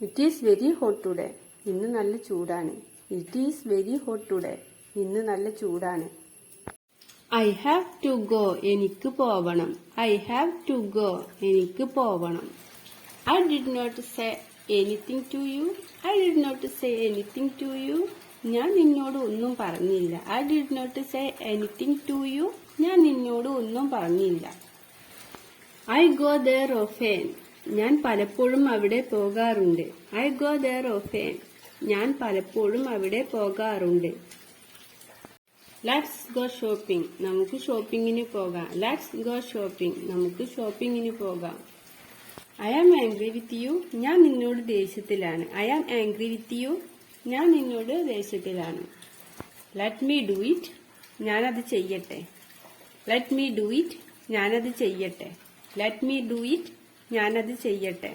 It is very hot today ഇന്ന് നല്ല ചൂടാണ്. It is very hot today ഇന്ന് നല്ല ചൂടാണ്. ഐ ഹാവ് ടു ഗോ എനിക്ക് പോവണം. ഐ ഹാവ് ടു ഗോ എനിക്ക് പോവണം. I did not say anything to you I did not say anything to you ഞാൻ നിന്നോട് ഒന്നും പറഞ്ഞില്ല. I did not say anything to you ഞാൻ നിന്നോട് ഒന്നും പറഞ്ഞില്ല. ഐ ഗോ ദർ ഓഫേൻ ഞാൻ പലപ്പോഴും അവിടെ പോകാറുണ്ട്. ഐ ഗോ ദർ ഓഫേൻ ഞാൻ പലപ്പോഴും അവിടെ പോകാറുണ്ട്. ലെറ്റ്സ് ഗോ ഷോപ്പിംഗ് നമുക്ക് ഷോപ്പിങ്ങിന് പോകാം. ലെറ്റ്സ് ഗോ ഷോപ്പിംഗ് നമുക്ക് ഷോപ്പിങ്ങിന് പോകാം. I am angry with you ഞാൻ നിന്നോട് ദേഷ്യത്തിലാണ്. I am angry with you ഞാൻ നിന്നോട് ദേഷ്യത്തിലാണ്. ലെറ്റ് മീ ഡു ഇറ്റ് ഞാനത് ചെയ്യട്ടെ. ലെറ്റ് മീ ഡു ഇറ്റ് ഞാനത് ചെയ്യട്ടെ. ലെറ്റ് മീ ഡു ഇറ്റ് ഞാനത് ചെയ്യട്ടെ?